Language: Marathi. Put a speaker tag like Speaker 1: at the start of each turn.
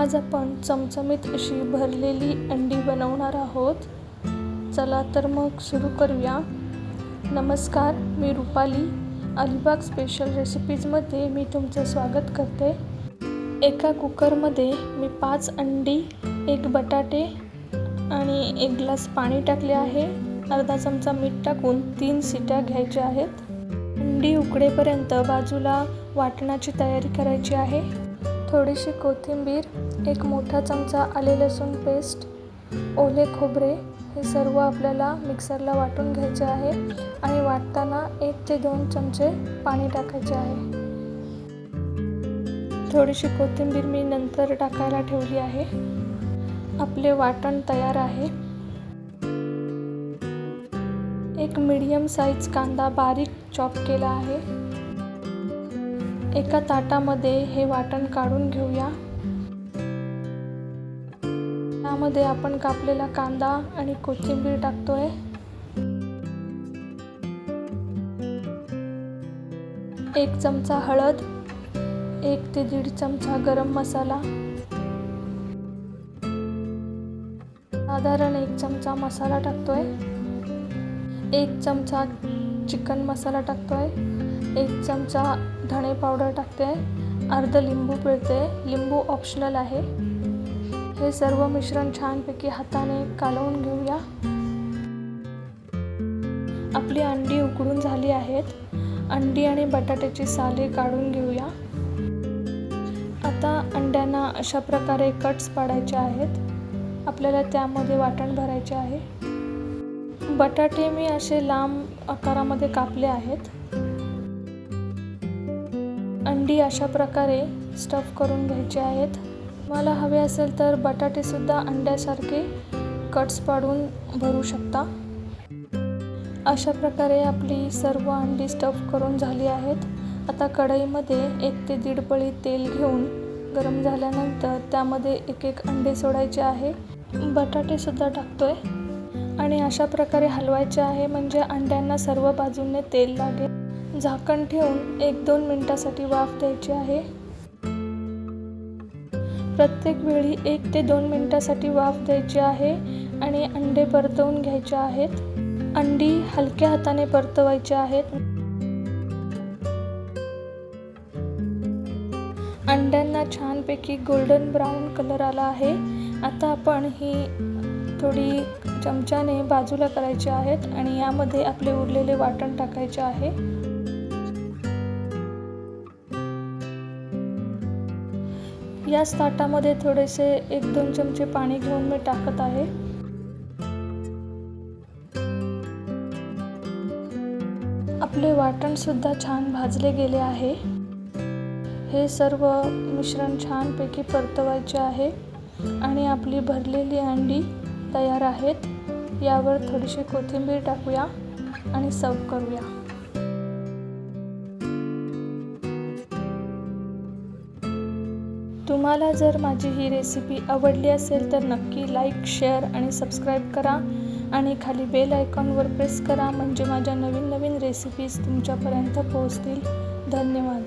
Speaker 1: आज आपण चमचमीत अशी भरलेली अंडी बनवणार आहोत. चला तर मग सुरू करूया. नमस्कार मी रुपाली. अलिबाग स्पेशल रेसिपीजमध्ये मी तुमचं स्वागत करते. एका कुकरमध्ये मी पाच अंडी एक बटाटे आणि एक ग्लास पाणी टाकले आहे. अर्धा चमचा मीठ टाकून तीन सिट्या घ्यायच्या आहेत. अंडी उकडेपर्यंत बाजूला वाटणाची तयारी करायची आहे. थोडीशी कोथिंबीर एक मोठा चमचा आले लसूण पेस्ट ओले खोबरे हे सर्व आपल्याला मिक्सरला वाटून घ्यायचे आहे आणि वाटताना एक ते दोन चमचे पाणी टाकायचे आहे. थोडीशी कोथिंबीर मी नंतर टाकायला ठेवली आहे. आपले वाटण तयार आहे. एक मीडियम साईज कांदा बारीक चॉप केला आहे. एका ताटामध्ये हे वाटण काढून घेऊया. त्यामध्ये आपण कापलेला कांदा आणि कोथिंबीर टाकतोय. एक चमचा हळद एक ते दीड चमचा गरम मसाला साधारण एक चमचा मसाला टाकतोय एक चमचा चिकन मसाला टाकतो आहे एक चमचा धणे पावडर टाकते. आहे अर्ध लिंबू पिळते. लिंबू ऑप्शनल आहे. हे सर्व मिश्रण छानपैकी हाताने कालवून घेऊया. आपली अंडी उकडून झाली आहेत. अंडी आणि बटाट्याची साले काढून घेऊया. आता अंड्यांना अशा प्रकारे कट्स पाडायचे आहेत. आपल्याला त्यामध्ये वाटण भरायचे आहे. बटाटे मी असे लांब आकारामध्ये कापले आहेत. अंडी अशा प्रकारे स्टफ करून घ्यायचे आहेत. मला हवे असेल तर बटाटेसुद्धा अंड्यासारखे कट्स पाडून भरू शकता. अशा प्रकारे आपली सर्व अंडी स्टफ करून झाली आहेत. आता कढईमध्ये एक ते दीड पळी तेल घेऊन गरम झाल्यानंतर त्यामध्ये एक एक अंडे सोडायचे आहे. बटाटेसुद्धा टाकतो आहे आणि अशा प्रकारे हलवायचे आहे म्हणजे अंड्यांना सर्व बाजूने तेल लागेल. झाकण ठेवून एक दोन मिनटासाठी वाफ द्यायची आहे. प्रत्येक वेळी एक ते दोन मिनटासाठी वाफ द्यायची आहे आणि अंडे परतवून घ्यायचे आहेत. अंडी हलक्या हाताने परतवायचे आहेत. अंड्यांना छानपैकी गोल्डन ब्राऊन कलर आला आहे. आता आपण ही थोडी चमच्याने बाजूला करायचे आहेत आणि यामध्ये आपले उरलेले वाटण टाकायचे आहे. याच ताटामध्ये थोडेसे एक दोन चमचे पाणी घेऊन मी टाकत आहे. आपले वाटण सुद्धा छान भाजले गेले आहे. हे सर्व मिश्रण छानपैकी परतवायचे आहे आणि आपली भरलेली अंडी तयार आहेत. यावर थोडीशी कोथिंबीर टाकूया आणि सर्व करूया. तुम्हाला जर माझी ही रेसिपी आवडली असेल तर नक्की लाईक शेअर आणि सबस्क्राईब करा. आणि खाली बेल आयकॉनवर प्रेस करा म्हणजे माझ्या नवीन नवीन रेसिपीज तुमच्यापर्यंत पोहोचतील. धन्यवाद.